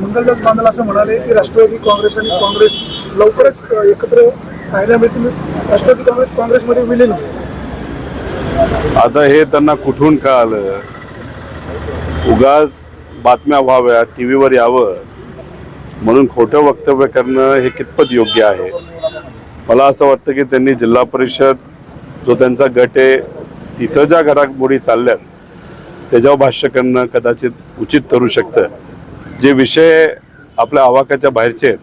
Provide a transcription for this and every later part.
मंगलदास बांधल असं म्हणाले की राष्ट्रवादी काँग्रेस आणि काँग्रेस लवकरच एकत्र पाहायला मिळतील. राष्ट्रवादी काँग्रेस काँग्रेसमध्ये विलीन होईल. आता हे त्यांना कुठून कळालं? उगाच बातम्या व्हाव्या टी व्हीवर यावं. म्हणून खोटं वक्तव्य करणं हे कितपत योग्य आहे? मला असं वाटतं की त्यांनी जिल्हा परिषद जो त्यांचा गट आहे तिथं ज्या घडामोडी चालल्यात त्याच्यावर भाष्य करणं कदाचित उचित ठरू शकतं. जे विषय आपल्या आवाकाच्या बाहेरचे आहेत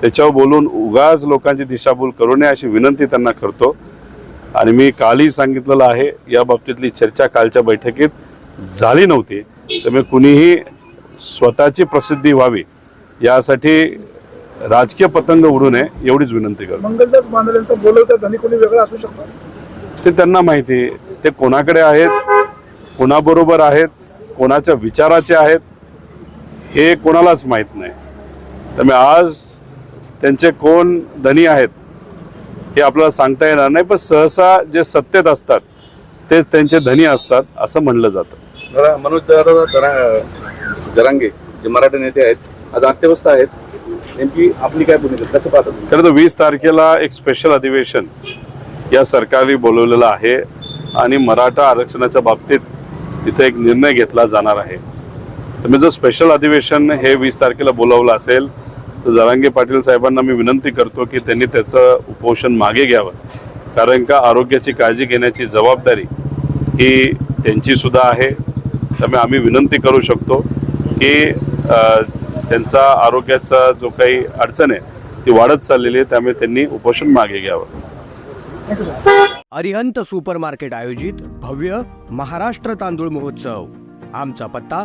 त्याच्यावर बोलून उगाच लोकांची दिशाभूल करू नये अशी विनंती त्यांना करतो. आणि मी कालही सांगितलेलं आहे या बाबतीतली चर्चा कालच्या बैठकीत झाली नव्हती. त्यामुळे कुणीही स्वतःची प्रसिद्धी व्हावी यासाठी राजकीय पतंग उडू नये एवढीच विनंती करतो. मंगलदास यांचा बोलवता धनी कोणी वेगळा असू शकतो? ते त्यांना माहिती ते कोणाकडे आहेत कोणाबरोबर आहेत कोणाच्या विचाराचे आहेत हे कोणालाच माहीत नाही. त्यामुळे आज त्यांचे कोण धनी आहेत हे आपल्याला सांगता येणार नाही पण सहसा जे सत्तेत असतात तेच त्यांचे धनी असतात असं म्हणलं जातं. मनोज दादा जरा जरांगे जे मराठी नेते आहेत आज अत्यवस्था आहेत. नेमकी आपली काय भूमिका कसं पाहता तुम्ही? खरं तर वीस तारखेला एक स्पेशल अधिवेशन या सरकारने बोलवलेलं आहे आणि मराठा आरक्षणाच्या बाबतीत तिथे एक निर्णय घेतला जाणार आहे. तर मी जर स्पेशल अधिवेशन हे वीस तारखेला बोलावलं असेल तर जरांगे पाटील साहेबांना मी विनंती करतो की त्यांनी त्याचं उपोषण मागे घ्यावं. कारण का आरोग्याची काळजी घेण्याची जबाबदारी ही त्यांचीसुद्धा आहे. त्यामुळे आम्ही विनंती करू शकतो की त्यांचा आरोग्याचा जो काही अडचण आहे ती वाढत चाललेली आहे. त्यामुळे त्यांनी उपोषण मागे घ्यावं. अरिहंत सुपर मार्केट आयोजित भव्य महाराष्ट्र तांदूळ महोत्सव. आमचा पत्ता